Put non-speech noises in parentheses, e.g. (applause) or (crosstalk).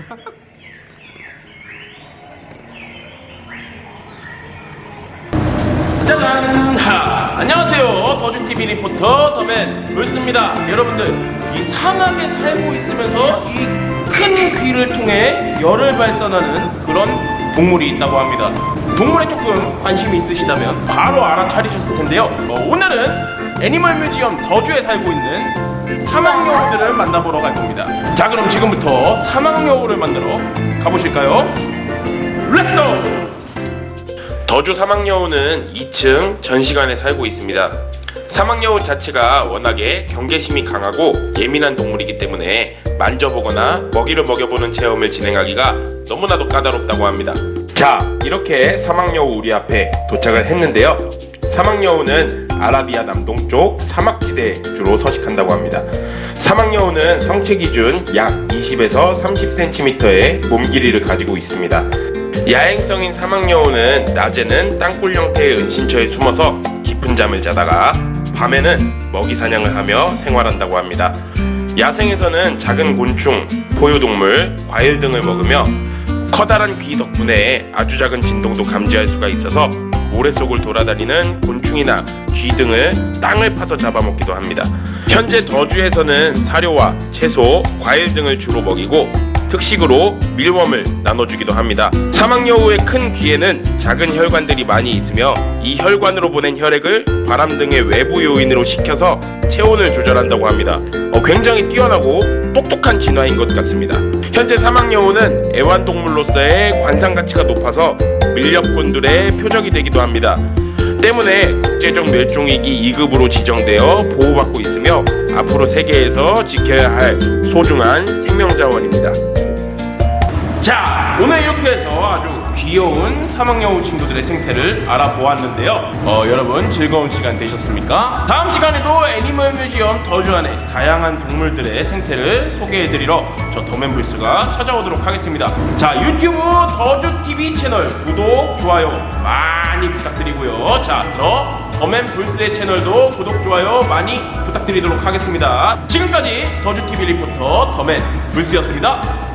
(laughs) 짜잔! 하! 안녕하세요. 더주TV 리포터 더맨 불스입니다. 여러분들, 이 사막에 살고 있으면서 이 큰 귀를 통해 열을 발산하는 그런 동물이 있다고 합니다. 동물에 조금 관심이 있으시다면 바로 알아차리셨을 텐데요. 어, 오늘은 애니멀 뮤지엄 더주에 살고 있는 사막여우들을 만나보러 갈 겁니다. 자, 그럼 지금부터 사막여우를 만나러 가보실까요? 렛츠고! 더주 사막여우는 2층 전시관에 살고 있습니다. 사막여우 자체가 워낙에 경계심이 강하고 예민한 동물이기 때문에 만져보거나 먹이를 먹여보는 체험을 진행하기가 너무나도 까다롭다고 합니다. 자, 이렇게 사막여우 우리 앞에 도착을 했는데요. 사막여우는 아라비아 남동쪽 사막지대에 주로 서식한다고 합니다. 사막여우는 성체 기준 약 20에서 30cm의 몸 길이를 가지고 있습니다. 야행성인 사막여우는 낮에는 땅굴 형태의 은신처에 숨어서 깊은 잠을 자다가 밤에는 먹이 사냥을 하며 생활한다고 합니다. 야생에서는 작은 곤충, 포유동물, 과일 등을 먹으며 커다란 귀 덕분에 아주 작은 진동도 감지할 수가 있어서 모래 속을 돌아다니는 곤충이나 쥐 등을 땅을 파서 잡아먹기도 합니다. 현재 더주에서는 사료와 채소, 과일 등을 주로 먹이고 특식으로 밀웜을 나눠주기도 합니다. 사막여우의 큰 귀에는 작은 혈관들이 많이 있으며 이 혈관으로 보낸 혈액을 바람 등의 외부 요인으로 식혀서 체온을 조절한다고 합니다. 어, 굉장히 뛰어나고 똑똑한 진화인 것 같습니다. 현재 사막여우는 애완동물로서의 관상 가치가 높아서 밀렵곤들의 표적이 되기도 합니다. 때문에 국제적 멸종위기 2급으로 지정되어 보호받고 있으며 앞으로 세계에서 지켜야 할 소중한 생명자원입니다. 자, 오늘 이렇게 해서 아주 귀여운 사막여우 친구들의 생태를 알아보았는데요. 어, 여러분 즐거운 시간 되셨습니까? 다음 시간에도 애니멀 뮤지엄 더주 안에 다양한 동물들의 생태를 소개해드리러 저 더맨블스가 찾아오도록 하겠습니다. 자, 유튜브 더주TV 채널 구독, 좋아요 많이 부탁드리고요. 자, 저 더맨블스의 채널도 구독, 좋아요 많이 부탁드리도록 하겠습니다. 지금까지 더주TV 리포터 더맨블스였습니다.